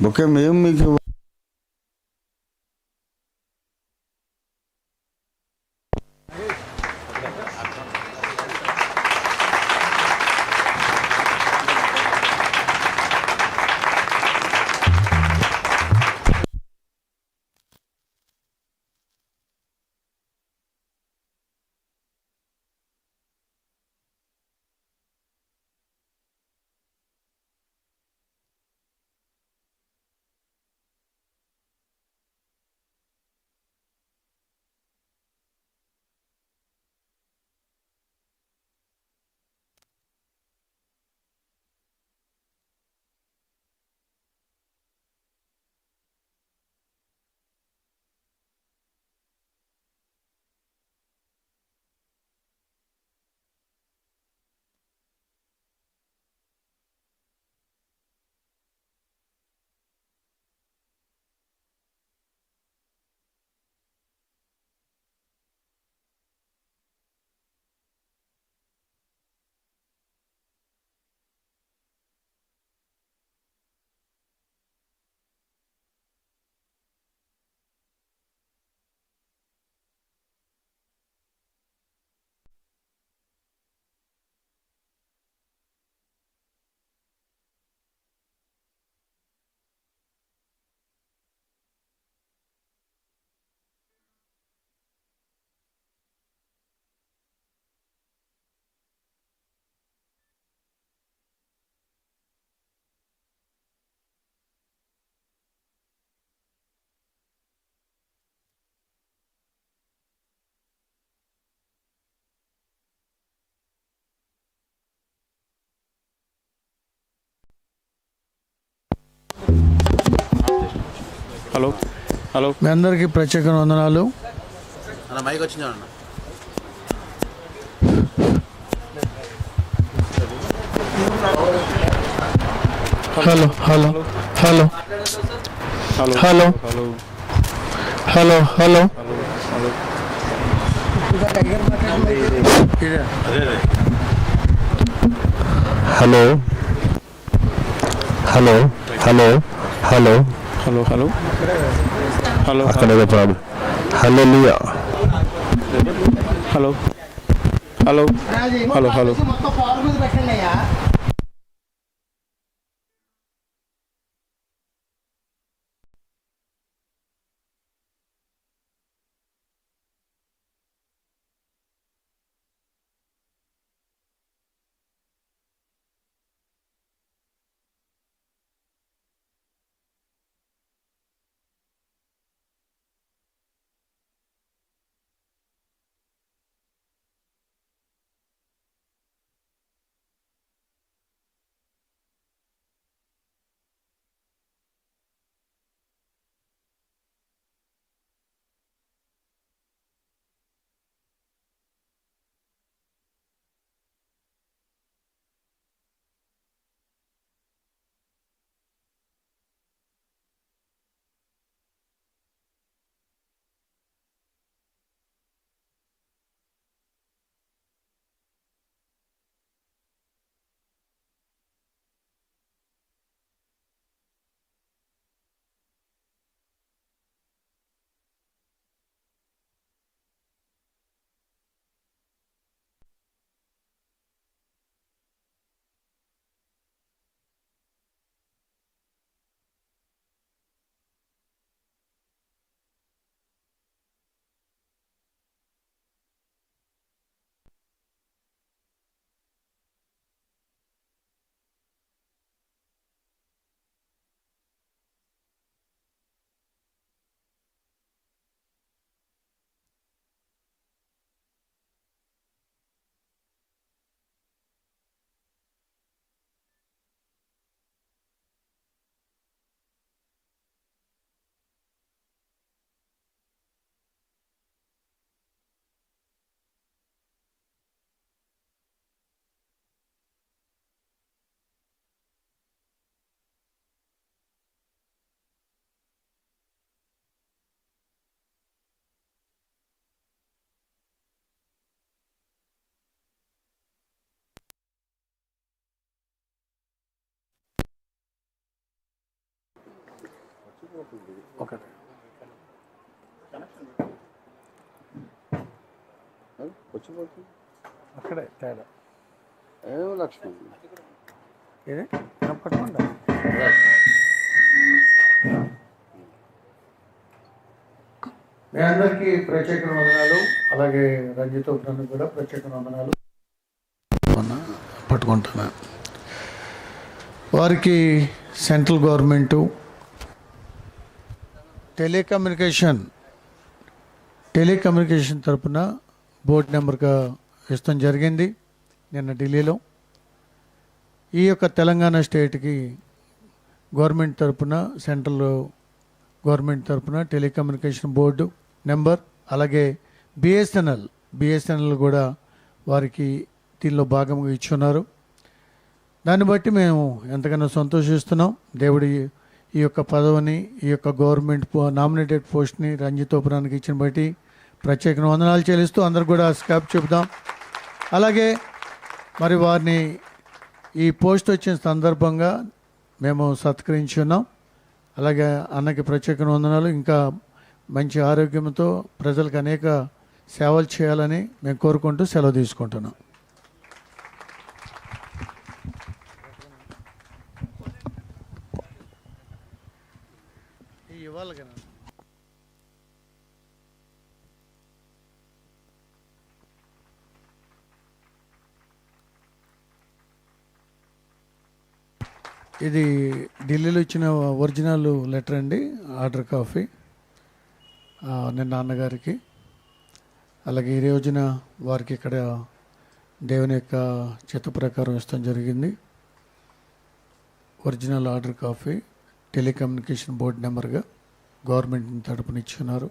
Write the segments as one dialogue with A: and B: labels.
A: Porque meu amigo
B: hello. Hello.
C: మీ అందరికీ ప్రత్యేక వందనాలు.
D: అన్న మైక్ వచ్చింది అన్న.
C: Hello hello. Hello.
B: Hello.
C: Hello.
B: Hello
C: hello. Hello.
A: Hello hello hello. Hello
B: hello. Hello hello.
A: అక్కడ
B: problem
E: hello. Hello. Hello hello. Hello
C: ఒకటి
F: వచ్చిపోతుంది
C: అక్కడే తేడా.
F: ఏం లక్ష్మణ్
C: ఇది పట్టుకుంటా మీ అందరికీ ప్రత్యేక వందనాలు. అలాగే రంజిత్ ఉపరానికి కూడా ప్రత్యేక వందనాలు. పట్టుకుంటున్నా. వారికి సెంట్రల్ గవర్నమెంటు టెలికమ్యూనికేషన్ టెలికమ్యూనికేషన్ తరపున బోర్డు నెంబర్గా ఇష్టం జరిగింది నిన్న ఢిల్లీలో. ఈ యొక్క తెలంగాణ స్టేట్కి గవర్నమెంట్ తరపున సెంట్రల్ గవర్నమెంట్ తరపున టెలికమ్యూనికేషన్ బోర్డు నెంబర్ అలాగే బిఎస్ఎన్ఎల్ బిఎస్ఎన్ఎల్ కూడా వారికి దీనిలో భాగంగా ఇచ్చున్నారు. దాన్ని బట్టి మేము ఎంతగానో సంతోషిస్తున్నాం. దేవుడి ఈ యొక్క పదవిని ఈ యొక్క గవర్నమెంట్ పో- నామినేటెడ్ పోస్ట్ని రంజితోపురానికి ఇచ్చిన బట్టి ప్రత్యేక వందనాలు చెల్లిస్తూ అందరు కూడా స్కాప్ చెబుదాం. అలాగే మరి వారిని ఈ పోస్ట్ వచ్చిన సందర్భంగా మేము సత్కరించి ఉన్నాం. అలాగే అన్నకి ప్రత్యేక వందనాలు. ఇంకా మంచి ఆరోగ్యంతో ప్రజలకు అనేక సేవలు చేయాలని మేము కోరుకుంటూ సెలవు తీసుకుంటున్నాం. ఇది ఢిల్లీలో ఇచ్చిన ఒరిజినల్ లెటర్ అండి ఆర్డర్ కాఫీ నేను నాన్నగారికి. అలాగే ఈ రోజున వారికి ఇక్కడ దేవుని యొక్క చిత్త ప్రకారం ఇష్టం జరిగింది. Original order copy telecommunication board నెంబర్గా government తరపున ఇచ్చున్నారు.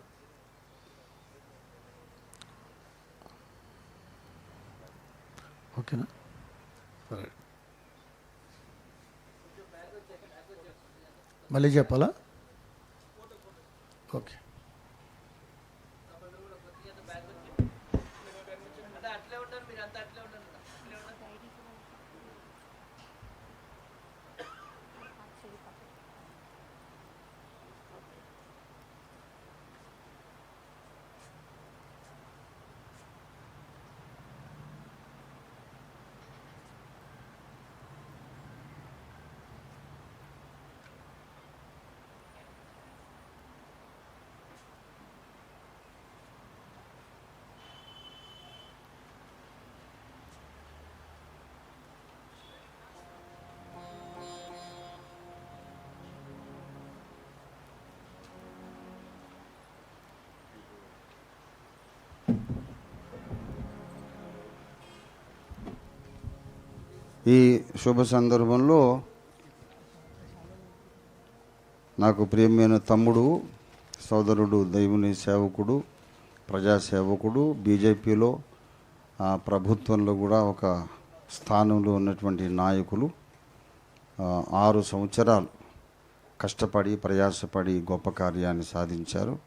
C: ఓకేనా? సరే. మళ్ళీ చెప్పాలా? ఓకే.
F: ఈ శుభ సందర్భంలో నాకు ప్రియమైన తమ్ముడు సోదరుడు దైవుని సేవకుడు ప్రజాసేవకుడు బీజేపీలో ప్రభుత్వంలో కూడా ఒక స్థానంలో ఉన్నటువంటి నాయకులు. ఆరు సంవత్సరాలు కష్టపడి ప్రయాసపడి గొప్ప కార్యాన్ని సాధించారు.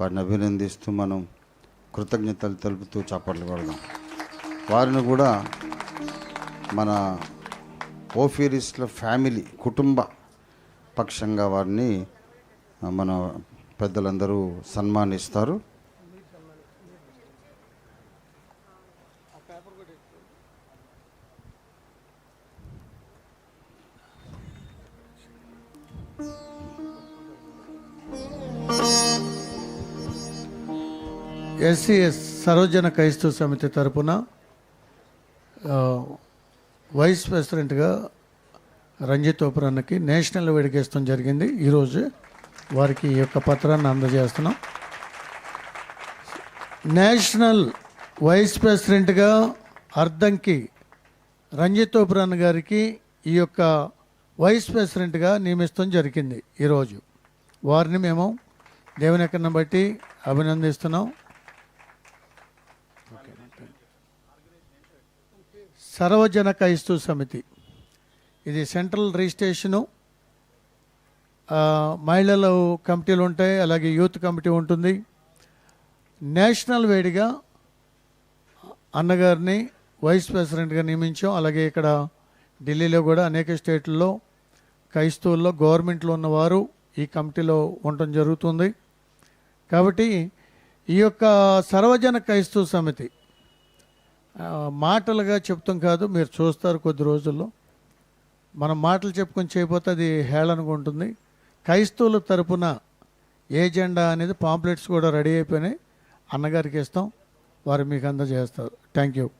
F: వారిని అభినందిస్తూ మనం కృతజ్ఞతలు తెలుపుతూ చప్పట్లు కొడదాం. వారిని కూడా మన ఓఫీరిస్ల ఫ్యామిలీ కుటుంబ పక్షంగా వారిని మన పెద్దలందరూ సన్మానిస్తారు.
C: ఎస్సీఎస్ సర్వజన క్రైస్తవ సమితి తరపున వైస్ ప్రెసిడెంట్గా రంజిత్ ఓపరన్నకి నేషనల్ వేడికేస్తాం జరిగింది. ఈరోజు వారికి ఈ యొక్క పత్రాన్ని అందజేస్తున్నాం. నేషనల్ వైస్ ప్రెసిడెంట్గా అర్ధంకి రంజిత్ ఓపరన్న గారికి ఈ యొక్క వైస్ ప్రెసిడెంట్గా నియమిస్తాం జరిగింది. ఈరోజు వారిని మేము దేవుని ఎక్కడిని బట్టి అభినందిస్తున్నాం. సర్వజన క్రైస్తవ సమితి. ఇది సెంట్రల్ రిజిస్ట్రేషను. మహిళల కమిటీలు ఉంటాయి అలాగే యూత్ కమిటీ ఉంటుంది. నేషనల్ వేడిగా అన్నగారిని వైస్ ప్రెసిడెంట్గా నియమించాం. అలాగే ఇక్కడ ఢిల్లీలో కూడా అనేక స్టేట్లలో క్రైస్తవుల్లో గవర్నమెంట్లో ఉన్నవారు ఈ కమిటీలో ఉండటం జరుగుతుంది. కాబట్టి ఈ యొక్క సర్వజన క్రైస్తవ సమితి మాటలుగా చెప్తాం కాదు మీరు చూస్తారు కొద్ది రోజుల్లో. మనం మాటలు చెప్పుకొని చేయకపోతే అది హేళనగా ఉంటుంది. క్రైస్తవుల తరపున ఏజెండా అనేది పాంప్లెట్స్ కూడా రెడీ అయిపోయినాయి. అన్నగారికి ఇస్తాం. వారు మీకు అందజేస్తారు. Thank you.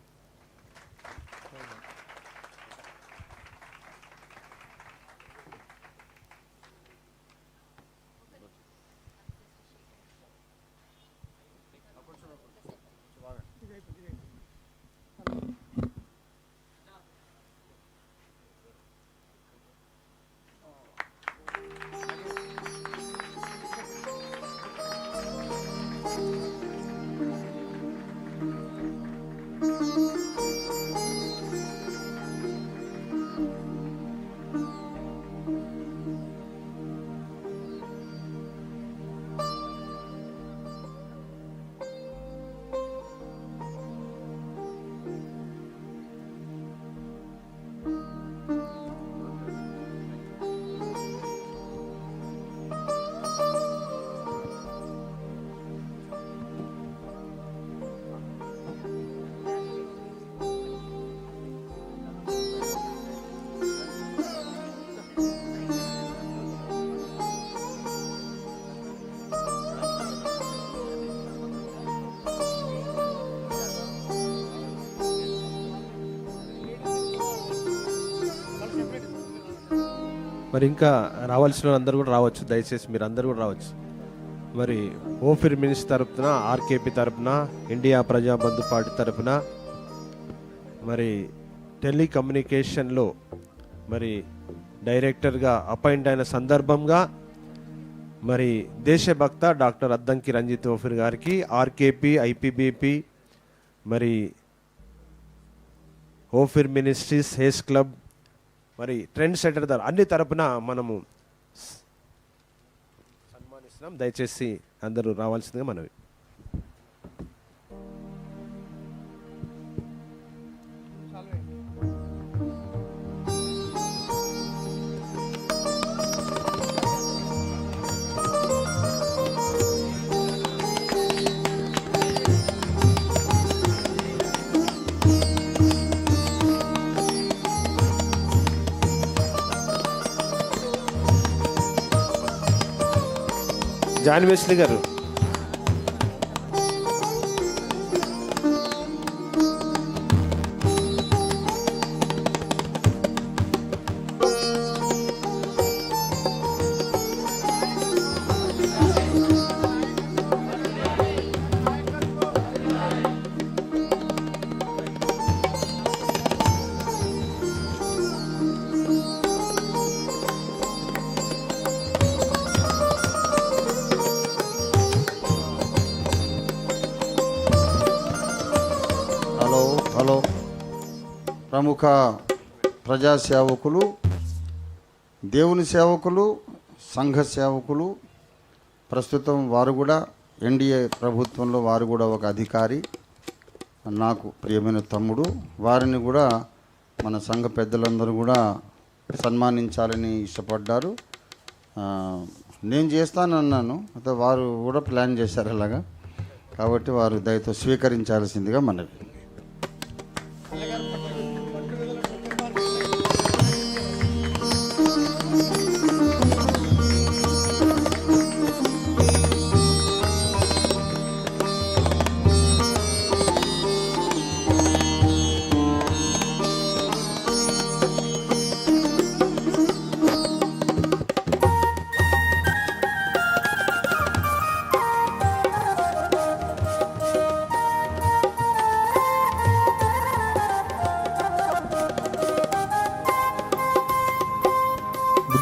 A: మరి ఇంకా రావాల్సిన అందరూ కూడా రావచ్చు. దయచేసి మీరు అందరూ కూడా రావచ్చు. మరి ఓఫిర్ మినిస్ తరపున ఆర్కేపీ తరపున ఇండియా ప్రజాబంధు పార్టీ తరపున మరి టెలికమ్యూనికేషన్లో మరి డైరెక్టర్గా అపాయింట్ అయిన సందర్భంగా మరి దేశభక్త డాక్టర్ అద్దంకి రంజిత్ ఓఫిర్ గారికి ఆర్కేపీ ఐపీబీపీ మరి ఓఫిర్ మినిస్ట్రీస్ హేస్ క్లబ్ మరి ట్రెండ్ సెటర్ ద్వారా అన్ని తరపున మనము సన్మానిస్తున్నాం. దయచేసి అందరూ రావాల్సిందిగా మనవి. జాన్ వెస్లీ గారు
F: ప్రముఖ ప్రజా సేవకులు దేవుని సేవకులు సంఘ సేవకులు ప్రస్తుతం వారు కూడా ఎన్డీఏ ప్రభుత్వంలో వారు కూడా ఒక అధికారి నాకు ప్రియమైన తమ్ముడు. వారిని కూడా మన సంఘ పెద్దలందరూ కూడా సన్మానించాలని ఇష్టపడ్డారు. నేను చేస్తానన్నాను అయితే వారు కూడా ప్లాన్ చేశారు అలాగా. కాబట్టి వారు దయతో స్వీకరించాల్సిందిగా మనవి.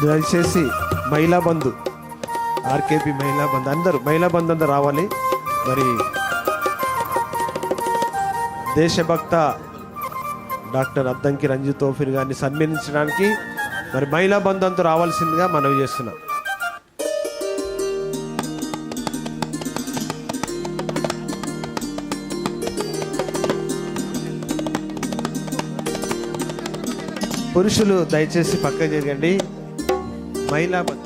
A: దయచేసి మహిళా బంధు ఆర్కేపీ మహిళా బంధు అందరూ మహిళా బంధు అందరూ రావాలి. మరి దేశభక్త డాక్టర్ అద్దంకి రంజిత్ తోఫిర్ గారిని సన్మానించడానికి మరి మహిళా బంధు అంతా రావాల్సిందిగా మనవి చేస్తున్నాం. పురుషులు దయచేసి పక్క జరగండి. మహిళా బంధు